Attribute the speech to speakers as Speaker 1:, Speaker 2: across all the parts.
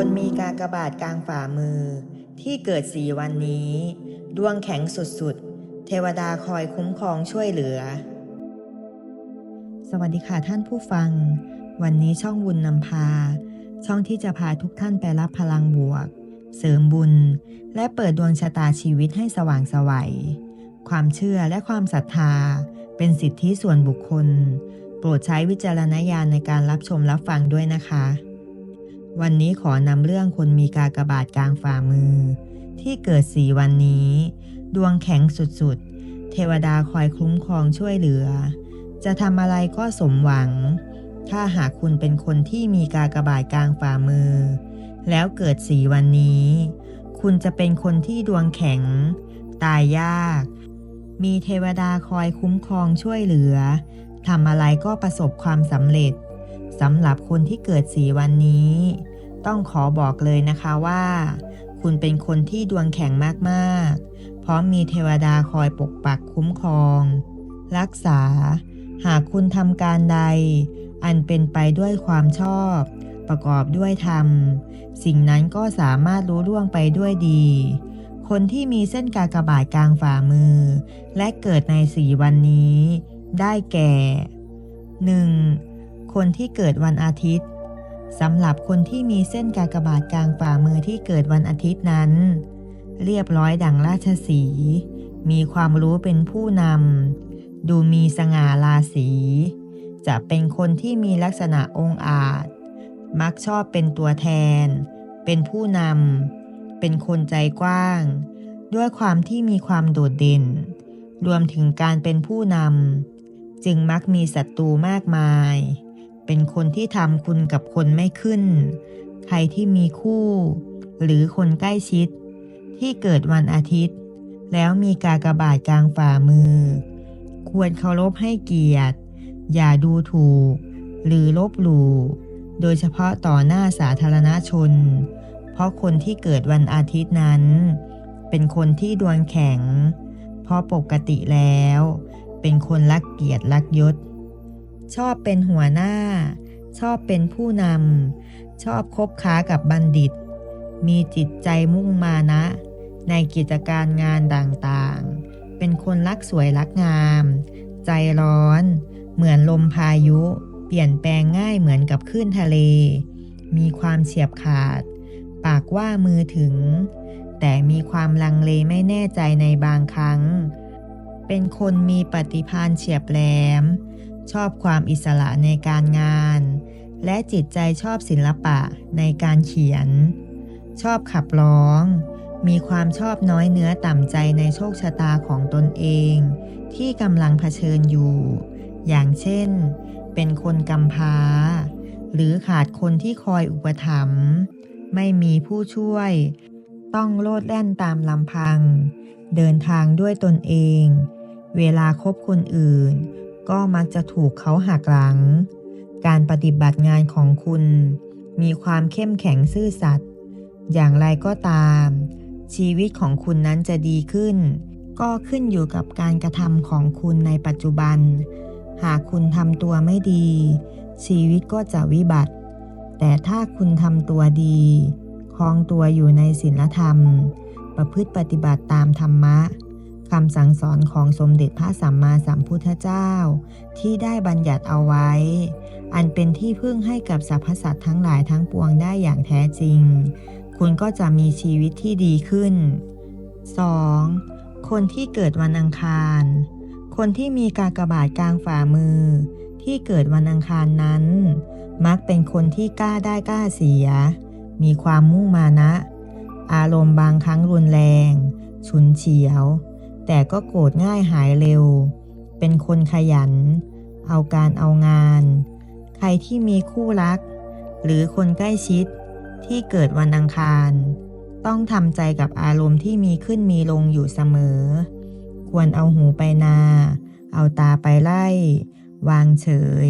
Speaker 1: คนมีกากบาทกลางฝ่ามือ ที่เกิดสีวันนี้ ดวงแข็งสุดๆ เทวดาคอยคุ้มครองช่วยเหลือ สวัสดีค่ะท่านผู้ฟัง วันนี้ช่องบุญนำพา ช่องที่จะพาทุกท่านไปรับพลังบวก เสริมบุญ และเปิดดวงชะตาชีวิตให้สว่างไสวัย ความเชื่อและความศรัทธา เป็นสิทธิส่วนบุคคล โปรดใช้วิจารณญาณในการรับชมรับฟังด้วยนะคะ วันนี้ขอนำเรื่องคนมีกากบาทกลางฝ่ามือ ที่เกิดสีวันนี้ ดวงแข็งสุดๆ เทวดาคอยคุ้มครองช่วยเหลือ จะทำอะไรก็สมหวัง ถ้าหากคุณเป็นคนที่มีกากบาทกลางฝ่ามือ แล้วเกิดสีวันนี้ คุณจะเป็นคนที่ดวงแข็ง ตายยาก มีเทวดาคอยคุ้มครองช่วยเหลือทำอะไรก็ประสบความสำเร็จ สำหรับคนที่เกิดสีวันนี้ ต้องขอบอกเลยนะคะว่า คุณเป็นคนที่ดวงแข็งมากๆ เพราะมีเทวดาคอยปกปักคุ้มครอง รักษา หากคุณทำการใด อันเป็นไปด้วยความชอบ ประกอบด้วยธรรม สิ่งนั้นก็สามารถรู้ล่วงไปด้วยดี คนที่มีเส้นกากบาทกลางฝ่ามือ และเกิดในสีวันนี้ ได้แก่ 1. คนที่เกิดวันอาทิตย์สำหรับคนที่มีเส้นกากบาทกลางฝ่ามือที่เกิดวันอาทิตย์นั้น เรียบร้อยดังราชสี มีความรู้เป็นผู้นำ ดูมีสง่าราศี จะเป็นคนที่มีลักษณะองอาจ มักชอบเป็นตัวแทน เป็นผู้นำ เป็นคนใจกว้าง ด้วยความที่มีความโดดเด่น รวมถึงการเป็นผู้นำ จึงมักมีศัตรูมากมาย เป็นคนที่ทำคุณกับคนไม่ขึ้น ใครที่มีคู่ หรือคนใกล้ชิด ที่เกิดวันอาทิตย์ แล้วมีกากบาทกลางฝ่ามือ ควรเคารพให้เกียรติ อย่าดูถูก หรือลบหลู่ โดยเฉพาะต่อหน้าสาธารณชน เพราะคนที่เกิดวันอาทิตย์นั้น เป็นคนที่ดวงแข็ง เพราะปกติแล้ว เป็นคนรักเกียรติรักยศ ชอบเป็นหัวหน้า ชอบเป็นผู้นำ ชอบคบค้ากับบัณฑิต มีจิตใจมุ่งมานะ ในกิจการงานต่างๆ เป็นคนรักสวยรักงาม ใจร้อน เหมือนลมพายุ เปลี่ยนแปลงง่ายเหมือนกับคลื่นทะเล มีความเฉียบขาด ปากว่ามือถึง แต่มีความลังเลไม่แน่ใจในบางครั้ง เป็นคนมีปฏิภาณเฉียบแหลม ชอบความอิสระในการงาน และจิตใจชอบศิลปะในการเขียน ชอบขับร้อง มีความชอบน้อยเนื้อต่ำใจในโชคชะตาของตนเอง ที่กำลังเผชิญอยู่ อย่างเช่น เป็นคนกำพร้า หรือขาดคนที่คอยอุปถัมภ์ไม่มีผู้ช่วย ต้องโลดแล่นตามลำพัง เดินทางด้วยตนเอง เวลาคบคนอื่น ก็มักจะถูกเขาหักหลัง การปฏิบัติงานของคุณ มีความเข้มแข็งซื่อสัตย์อย่างไรก็ตาม ชีวิตของคุณนั้นจะดีขึ้น ก็ขึ้นอยู่กับการกระทำของคุณในปัจจุบัน หากคุณทำตัวไม่ดี ชีวิตก็จะวิบัติ แต่ถ้าคุณทำตัวดีคลองตัวอยู่ในศีลธรรม ประพฤติปฏิบัติตามธรรมะ คำสั่งสอนของสมเด็จพระสัมมาสัมพุทธเจ้า ที่ได้บัญญัติเอาไว้ อันเป็นที่พึ่งให้กับสรรพสัตว์ทั้งหลายทั้งปวงได้อย่างแท้จริง คุณก็จะมีชีวิตที่ดีขึ้น 2. คนที่เกิดวันอังคาร คนที่มีกากบาทกลางฝ่ามือ ที่เกิดวันอังคารนั้น มักเป็นคนที่กล้าได้กล้าเสีย มีความมุ่งมานะ อารมณ์บางครั้งรุนแรง ฉุนเฉียว แต่ก็โกรธง่ายหายเร็ว เป็นคนขยัน เอาการเอางาน ใครที่มีคู่รัก หรือคนใกล้ชิดที่เกิดวันอังคาร ต้องทำใจกับอารมณ์ที่มีขึ้นมีลงอยู่เสมอ ควรเอาหูไปนา เอาตาไปไล่ วางเฉย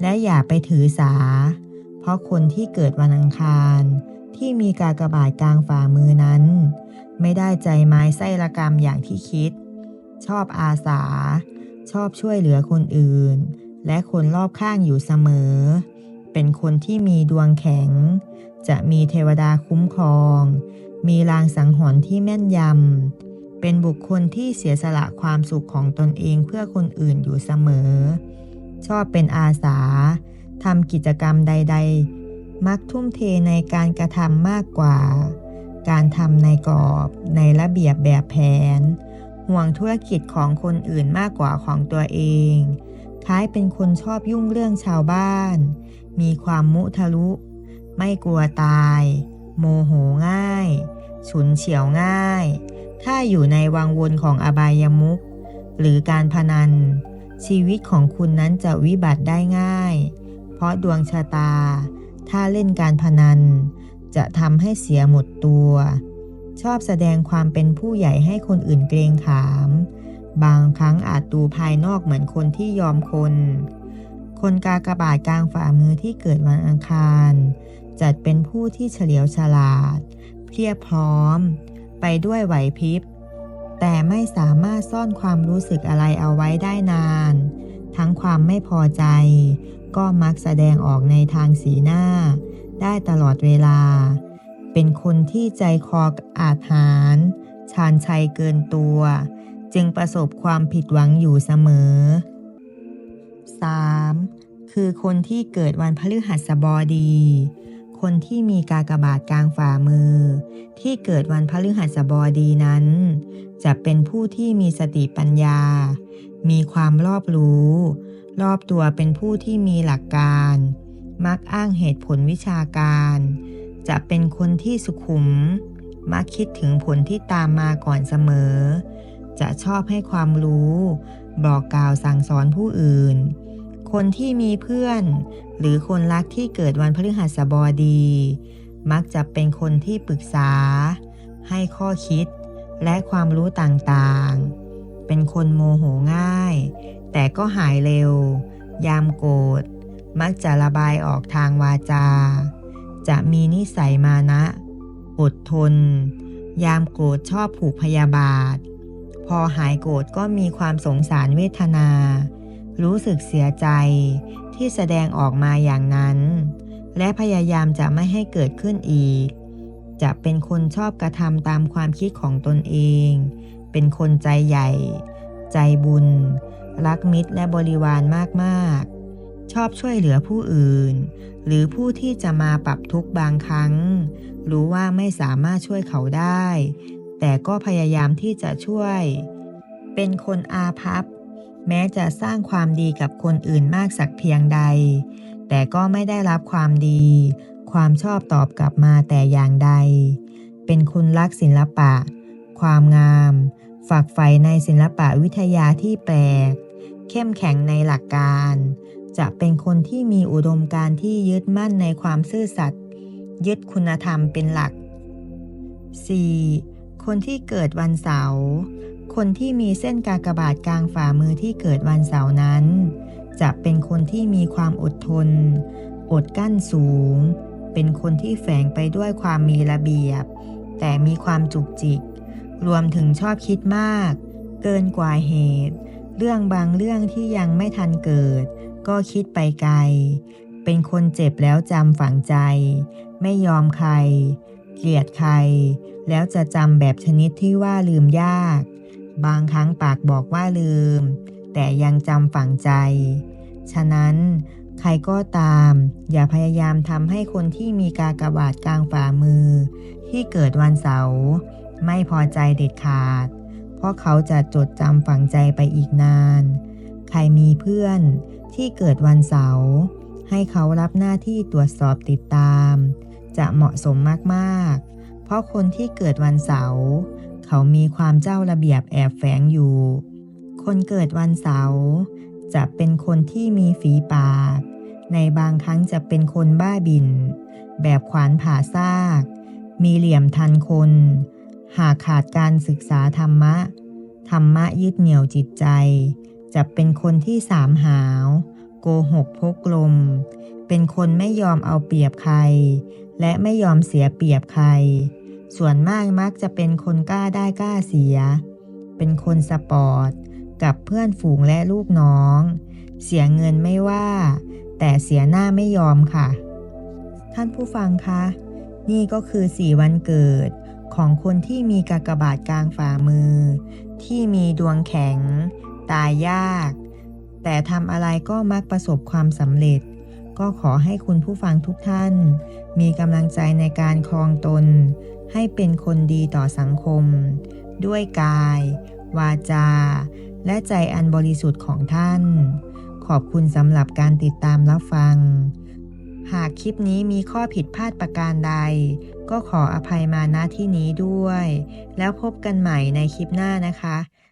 Speaker 1: และอย่าไปถือสา เพราะคนที่เกิดวันอังคาร ที่มีกากบาทกลางฝ่ามือนั้น ไม่ได้ใจไม้ไส้ระกรรมอย่างที่คิด ชอบอาสา ชอบช่วยเหลือคนอื่น และคนรอบข้างอยู่เสมอ เป็นคนที่มีดวงแข็ง จะมีเทวดาคุ้มครอง มีลางสังหรณ์ที่แม่นยำ เป็นบุคคลที่เสียสละความสุขของตนเองเพื่อคนอื่นอยู่เสมอ ชอบเป็นอาสาทำกิจกรรมใด ๆ มักทุ่มเทในการกระทำมากกว่า การทำในกรอบในระเบียบแบบแผน ห่วงธุรกิจของคนอื่นมากกว่าของตัวเอง คล้ายเป็นคนชอบยุ่งเรื่องชาวบ้าน มีความมุทะลุ ไม่กลัวตาย โมโหง่าย ฉุนเฉียวง่าย ถ้าอยู่ในวังวนของอบายมุขหรือการพนัน ชีวิตของคุณนั้นจะวิบัติได้ง่าย เพราะดวงชะตา ถ้าเล่นการพนัน จะทำให้เสียหมดตัว ชอบแสดงความเป็นผู้ใหญ่ให้คนอื่นเกรงขาม บางครั้งอาจดูภายนอกเหมือนคนที่ยอมคน คนกากบาทกลางฝ่ามือที่เกิดวันอังคาร จัดเป็นผู้ที่เฉลียวฉลาด เพียบพร้อม ไปด้วยไหวพริบ แต่ไม่สามารถซ่อนความรู้สึกอะไรเอาไว้ได้นาน ทั้งความไม่พอใจ ก็มักแสดงออกในทางสีหน้า ได้ตลอดเวลา เป็นคนที่ใจคออาจหารชาญชัยเกินตัว จึงประสบความผิดหวังอยู่เสมอ 3. คือคนที่เกิดวันพฤหัสบดี คนที่มีกากบาทกลางฝ่ามือ ที่เกิดวันพฤหัสบดีนั้น จะเป็นผู้ที่มีสติปัญญา มีความรอบรู้ รอบตัวเป็นผู้ที่มีหลักการ มักอ้างเหตุผลวิชาการ จะเป็นคนที่สุขุม มักคิดถึงผลที่ตามมาก่อนเสมอ จะชอบให้ความรู้ บอกกล่าวสั่งสอนผู้อื่น คนที่มีเพื่อน หรือคนรักที่เกิดวันพฤหัสบดี มักจะเป็นคนที่ปรึกษา ให้ข้อคิดและความรู้ต่างๆ เป็นคนโมโหง่าย แต่ก็หายเร็ว ยามโกรธ มักจะระบายออกทางวาจา จะมีนิสัยมานะ อดทน ยามโกรธชอบผูกพยาบาท พอหายโกรธก็มีความสงสารเวทนา รู้สึกเสียใจที่แสดงออกมาอย่างนั้น และพยายามจะไม่ให้เกิดขึ้นอีก จะเป็นคนชอบกระทำตามความคิดของตนเอง เป็นคนใจใหญ่ ใจบุญ รักมิตรและบริวารมากๆ ชอบช่วยเหลือผู้อื่น หรือผู้ที่จะมาปรับทุกข์บางครั้ง รู้ว่าไม่สามารถช่วยเขาได้ แต่ก็พยายามที่จะช่วย เป็นคนอาภัพ แม้จะสร้างความดีกับคนอื่นมากสักเพียงใด แต่ก็ไม่ได้รับความดี ความชอบตอบกลับมาแต่อย่างใด เป็นคนรักศิลปะ ความงาม ฝักใฝ่ในศิลปะวิทยาที่แปลก เข้มแข็งในหลักการ จะเป็นคนที่มีอุดมการณ์ที่ยึดมั่นในความซื่อสัตย์ยึดคุณธรรมเป็นหลัก 4. คนที่เกิดวันเสาร์คนที่มีเส้นกากบาทกลางฝ่ามือที่เกิดวันเสาร์นั้น จะเป็นคนที่มีความอดทน อดกั้นสูง เป็นคนที่แฝงไปด้วยความมีระเบียบ แต่มีความจุกจิก รวมถึงชอบคิดมาก เกินกว่าเหตุ เรื่องบางเรื่องที่ยังไม่ทันเกิด ก็คิดไปไกล เป็นคนเจ็บแล้วจำฝังใจ ไม่ยอมใคร เกลียดใคร แล้วจะจำแบบชนิดที่ว่าลืมยาก บางครั้งปากบอกว่าลืม แต่ยังจำฝังใจ ฉะนั้นใครก็ตาม อย่าพยายามทำให้คนที่มีกากบาทกลางฝ่ามือ ที่เกิดวันเสาร์ไม่พอใจเด็ดขาด เพราะเขาจะจดจำฝังใจไปอีกนาน ใครมีเพื่อน ที่เกิดวันเสาร์ให้เขารับหน้าที่ตรวจสอบติดตาม จะเหมาะสมมากๆ เพราะคนที่เกิดวันเสาร์เขามีความเจ้าระเบียบแอบแฝงอยู่ คนเกิดวันเสาร์จะเป็นคนที่มีฝีปาก ในบางครั้งจะเป็นคนบ้าบิน แบบขวานผ่าซาก มีเหลี่ยมทันคน หากขาดการศึกษาธรรมะ ธรรมะยึดเหนี่ยวจิตใจ จะเป็นคนที่สามหาว โกหกพกลม เป็นคนไม่ยอมเอาเปรียบใคร และไม่ยอมเสียเปรียบใคร ส่วนมากมักจะเป็นคนกล้าได้กล้าเสีย เป็นคนสปอร์ต กับเพื่อนฝูงและลูกน้อง เสียเงินไม่ว่า แต่เสียหน้าไม่ยอมค่ะ ท่านผู้ฟังคะ นี่ก็คือสี่วันเกิดของคนที่มีกากบาทกลางฝ่ามือ ที่มีดวงแข็ง ตายยาก แต่ทำอะไรก็มักประสบความสำเร็จ ก็ขอให้คุณผู้ฟังทุกท่าน มีกำลังใจในการครองตน ให้เป็นคนดีต่อสังคม ด้วยกาย วาจา และใจอันบริสุทธิ์ของท่าน ขอบคุณสำหรับการติดตามรับฟัง หากคลิปนี้มีข้อผิดพลาดประการใด ก็ขออภัยมาณที่นี้ด้วย แล้วพบกันใหม่ในคลิปหน้านะคะ